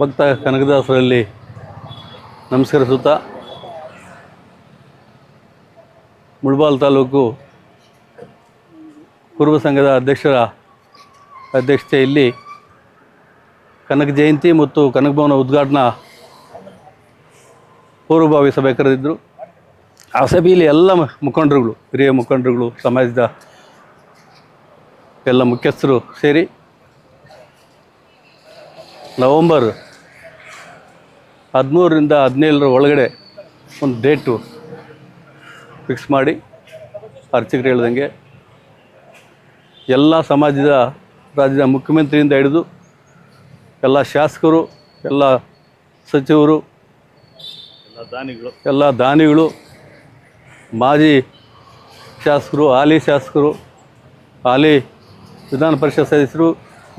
ಭಕ್ತ ಕನಕದಾಸರಲ್ಲಿ ನಮಸ್ಕರಿಸುತ್ತಾ ಮುಳ್ಬಾಲ್ ತಾಲೂಕು ಕುರುಬ ಸಂಘದ ಅಧ್ಯಕ್ಷರ ಅಧ್ಯಕ್ಷತೆಯಲ್ಲಿ ಕನಕ ಜಯಂತಿ ಮತ್ತು ಕನಕ ಭವನ ಉದ್ಘಾಟನಾ ಪೂರ್ವಭಾವಿ ಸಭೆ ಕರೆದಿದ್ದರು ಆ ಸಭೆಯಲ್ಲಿ ಎಲ್ಲ ಮುಖಂಡರುಗಳು, ಹಿರಿಯ ಮುಖಂಡರುಗಳು, ಸಮಾಜದ ಎಲ್ಲ ಮುಖ್ಯಸ್ಥರು ಸೇರಿ ನವಂಬರ್ ಹದಿಮೂರರಿಂದ ಹದಿನೇಳರ ಒಳಗಡೆ ಒಂದು ಡೇಟು ಫಿಕ್ಸ್ ಮಾಡಿ ಅರ್ಚಕರು ಹೇಳ್ದಂಗೆ ಎಲ್ಲ ಸಮಾಜದ, ರಾಜ್ಯದ ಮುಖ್ಯಮಂತ್ರಿಯಿಂದ ಹಿಡಿದು ಎಲ್ಲ ಶಾಸಕರು, ಎಲ್ಲ ಸಚಿವರು ದಾನಿಗಳು ಎಲ್ಲ ದಾನಿಗಳು, ಮಾಜಿ ಶಾಸಕರು, ಹಾಲಿ ಶಾಸಕರು, ಹಾಲಿ ವಿಧಾನ ಪರಿಷತ್ ಸದಸ್ಯರು,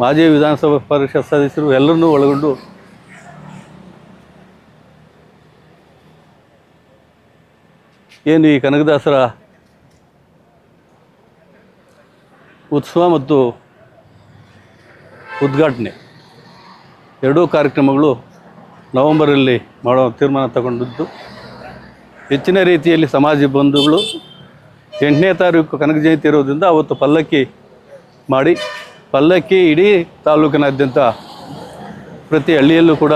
ಮಾಜಿ ವಿಧಾನಸಭಾ ಪರಿಷತ್ ಸದಸ್ಯರು ಎಲ್ಲರನ್ನೂ ಒಳಗೊಂಡು ಏನು ಈ ಕನಕದಾಸರ ಉತ್ಸವ ಮತ್ತು ಉದ್ಘಾಟನೆ? ಎರಡೂ ಕಾರ್ಯಕ್ರಮಗಳು ನವೆಂಬರಲ್ಲಿ ಮಾಡೋ ತೀರ್ಮಾನ ತಗೊಂಡಿದ್ದು. ಹೆಚ್ಚಿನ ರೀತಿಯಲ್ಲಿ ಸಮಾಜ ಬಂಧುಗಳು ಎಂಟನೇ ತಾರೀಕು ಕನಕ ಜಯಂತಿ ಇರೋದ್ರಿಂದ ಅವತ್ತು ಪಲ್ಲಕ್ಕಿ ಮಾಡಿ, ಪಲ್ಲಕ್ಕಿ ಇಡೀ ತಾಲೂಕಿನಾದ್ಯಂತ ಪ್ರತಿ ಹಳ್ಳಿಯಲ್ಲೂ ಕೂಡ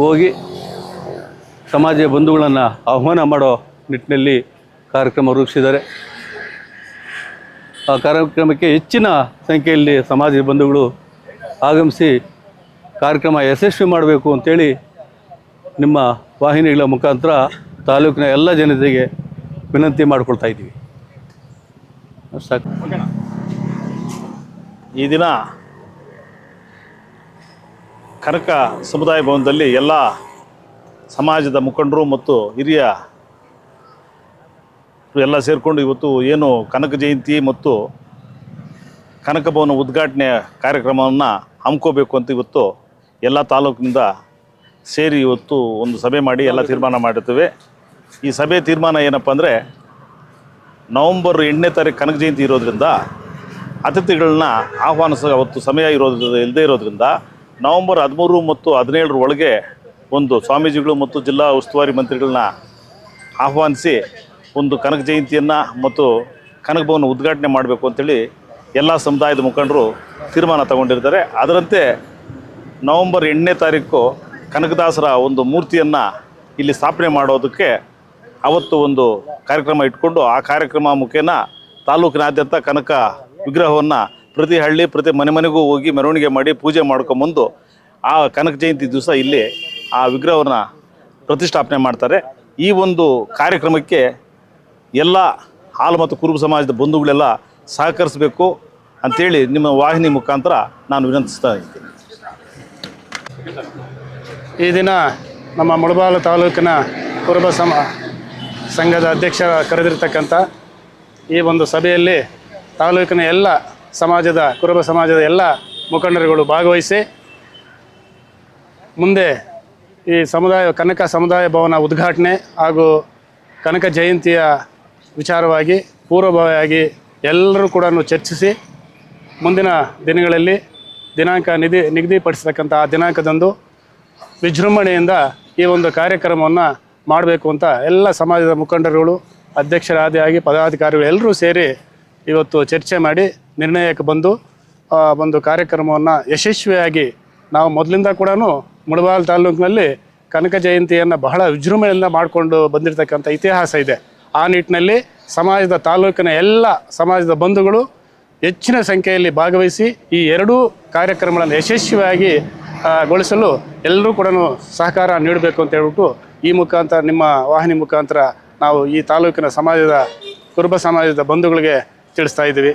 ಹೋಗಿ ಸಮಾಜ ಬಂಧುಗಳನ್ನು ಆಹ್ವಾನ ಮಾಡೋ ನಿಟ್ಟಿನಲ್ಲಿ ಕಾರ್ಯಕ್ರಮ ರೂಪಿಸಿದ್ದಾರೆ. ಆ ಕಾರ್ಯಕ್ರಮಕ್ಕೆ ಹೆಚ್ಚಿನ ಸಂಖ್ಯೆಯಲ್ಲಿ ಸಮಾಜ ಬಂಧುಗಳು ಆಗಮಿಸಿ ಕಾರ್ಯಕ್ರಮ ಯಶಸ್ವಿ ಮಾಡಬೇಕು ಅಂತೇಳಿ ನಿಮ್ಮ ವಾಹಿನಿಗಳ ಮುಖಾಂತರ ತಾಲೂಕಿನ ಎಲ್ಲ ಜನತೆಗೆ ವಿನಂತಿ ಮಾಡಿಕೊಳ್ತಾ ಇದ್ದೀವಿ. ಈ ದಿನ ಕನಕ ಸಮುದಾಯ ಭವನದಲ್ಲಿ ಎಲ್ಲ ಸಮಾಜದ ಮುಖಂಡರು ಮತ್ತು ಹಿರಿಯ ಎಲ್ಲ ಸೇರಿಕೊಂಡು ಇವತ್ತು ಏನು ಕನಕ ಜಯಂತಿ ಮತ್ತು ಕನಕ ಭವನ ಉದ್ಘಾಟನೆ ಕಾರ್ಯಕ್ರಮವನ್ನು ಹಮ್ಕೋಬೇಕು ಅಂತ ಇವತ್ತು ಎಲ್ಲ ತಾಲೂಕಿನಿಂದ ಸೇರಿ ಇವತ್ತು ಒಂದು ಸಭೆ ಮಾಡಿ ಎಲ್ಲ ತೀರ್ಮಾನ ಮಾಡಿರ್ತೇವೆ. ಈ ಸಭೆ ತೀರ್ಮಾನ ಏನಪ್ಪ ಅಂದರೆ ನವಂಬರ್ ಎಂಟನೇ ತಾರೀಕು ಕನಕ ಜಯಂತಿ ಇರೋದ್ರಿಂದ ಅತಿಥಿಗಳನ್ನ ಆಹ್ವಾನಿಸೋ ಅವತ್ತು ಸಮಯ ಇರೋದ್ರಿಂದ ಇಲ್ಲದೇ ಇರೋದ್ರಿಂದ ನವಂಬರ್ ಹದಿಮೂರು ಮತ್ತು ಹದಿನೇಳರ ಒಳಗೆ ಒಂದು ಸ್ವಾಮೀಜಿಗಳು ಮತ್ತು ಜಿಲ್ಲಾ ಉಸ್ತುವಾರಿ ಮಂತ್ರಿಗಳನ್ನ ಆಹ್ವಾನಿಸಿ ಒಂದು ಕನಕ ಜಯಂತಿಯನ್ನು ಮತ್ತು ಕನಕ ಭವನ ಉದ್ಘಾಟನೆ ಮಾಡಬೇಕು ಅಂತೇಳಿ ಎಲ್ಲ ಸಮುದಾಯದ ಮುಖಂಡರು ತೀರ್ಮಾನ ತಗೊಂಡಿರ್ತಾರೆ. ಅದರಂತೆ ನವಂಬರ್ ಎಂಟನೇ ತಾರೀಕು ಕನಕದಾಸರ ಒಂದು ಮೂರ್ತಿಯನ್ನು ಇಲ್ಲಿ ಸ್ಥಾಪನೆ ಮಾಡೋದಕ್ಕೆ ಅವತ್ತು ಒಂದು ಕಾರ್ಯಕ್ರಮ ಇಟ್ಕೊಂಡು ಆ ಕಾರ್ಯಕ್ರಮ ಮುಖೇನ ತಾಲೂಕಿನಾದ್ಯಂತ ಕನಕ ವಿಗ್ರಹವನ್ನು ಪ್ರತಿ ಹಳ್ಳಿ, ಪ್ರತಿ ಮನೆ ಮನೆಗೂ ಹೋಗಿ ಮೆರವಣಿಗೆ ಮಾಡಿ ಪೂಜೆ ಮಾಡ್ಕೊಂಬಂದು ಆ ಕನಕ ಜಯಂತಿ ದಿವಸ ಇಲ್ಲಿ ಆ ವಿಗ್ರಹವನ್ನು ಪ್ರತಿಷ್ಠಾಪನೆ ಮಾಡ್ತಾರೆ. ಈ ಒಂದು ಕಾರ್ಯಕ್ರಮಕ್ಕೆ ಎಲ್ಲ ಹಾಲು ಮತ್ತು ಕುರುಬ ಸಮಾಜದ ಬಂಧುಗಳೆಲ್ಲ ಸಹಕರಿಸಬೇಕು ಅಂಥೇಳಿ ನಿಮ್ಮ ವಾಹಿನಿ ಮುಖಾಂತರ ನಾನು ವಿನಂತಿಸ್ತಾ ಇದ್ದೀನಿ. ಈ ದಿನ ನಮ್ಮ ಮುಳಬಾಲು ತಾಲೂಕಿನ ಕುರುಬ ಸಮ ಸಂಘದ ಅಧ್ಯಕ್ಷ ಕರೆದಿರ್ತಕ್ಕಂಥ ಈ ಒಂದು ಸಭೆಯಲ್ಲಿ ತಾಲೂಕಿನ ಎಲ್ಲ ಸಮಾಜದ, ಕುರುಬ ಸಮಾಜದ ಎಲ್ಲ ಮುಖಂಡರುಗಳು ಭಾಗವಹಿಸಿ ಮುಂದೆ ಈ ಸಮುದಾಯ, ಕನಕ ಸಮುದಾಯ ಭವನ ಉದ್ಘಾಟನೆ ಹಾಗೂ ಕನಕ ಜಯಂತಿಯ ವಿಚಾರವಾಗಿ, ಪೂರ್ವಭಾವಿಯಾಗಿ ಎಲ್ಲರೂ ಕೂಡ ಚರ್ಚಿಸಿ, ಮುಂದಿನ ದಿನಗಳಲ್ಲಿ ದಿನಾಂಕ ನಿಧಿ ನಿಗದಿಪಡಿಸತಕ್ಕಂಥ ಆ ದಿನಾಂಕದಂದು ವಿಜೃಂಭಣೆಯಿಂದ ಈ ಒಂದು ಕಾರ್ಯಕ್ರಮವನ್ನು ಮಾಡಬೇಕು ಅಂತ ಎಲ್ಲ ಸಮಾಜದ ಮುಖಂಡರುಗಳು ಅಧ್ಯಕ್ಷರಾದಿಯಾಗಿ ಪದಾಧಿಕಾರಿಗಳು ಎಲ್ಲರೂ ಸೇರಿ ಇವತ್ತು ಚರ್ಚೆ ಮಾಡಿ ನಿರ್ಣಯಕ್ಕೆ ಬಂದು ಒಂದು ಕಾರ್ಯಕ್ರಮವನ್ನು ಯಶಸ್ವಿಯಾಗಿ ನಾವು ಮೊದಲಿಂದ ಕೂಡ ಮುಳಬಾಲ್ ತಾಲೂಕಿನಲ್ಲಿ ಕನಕ ಜಯಂತಿಯನ್ನು ಬಹಳ ವಿಜೃಂಭಣೆಯಿಂದ ಮಾಡಿಕೊಂಡು ಬಂದಿರತಕ್ಕಂಥ ಇತಿಹಾಸ ಇದೆ. ಆ ನಿಟ್ಟಿನಲ್ಲಿ ಸಮಾಜದ ತಾಲೂಕಿನ ಎಲ್ಲ ಸಮಾಜದ ಬಂಧುಗಳು ಹೆಚ್ಚಿನ ಸಂಖ್ಯೆಯಲ್ಲಿ ಭಾಗವಹಿಸಿ ಈ ಎರಡೂ ಕಾರ್ಯಕ್ರಮಗಳನ್ನು ಯಶಸ್ವಿಯಾಗಿ ಗೊಳಿಸಲು ಎಲ್ಲರೂ ಕೂಡ ಸಹಕಾರ ನೀಡಬೇಕು ಅಂತ ಹೇಳ್ಬಿಟ್ಟು ಈ ಮುಖಾಂತರ ನಿಮ್ಮ ವಾಹಿನಿ ಮುಖಾಂತರ ನಾವು ಈ ತಾಲೂಕಿನ ಸಮಾಜದ ಕುರುಬ ಸಮಾಜದ ಬಂಧುಗಳಿಗೆ ತಿಳಿಸ್ತಾ ಇದ್ದೀವಿ.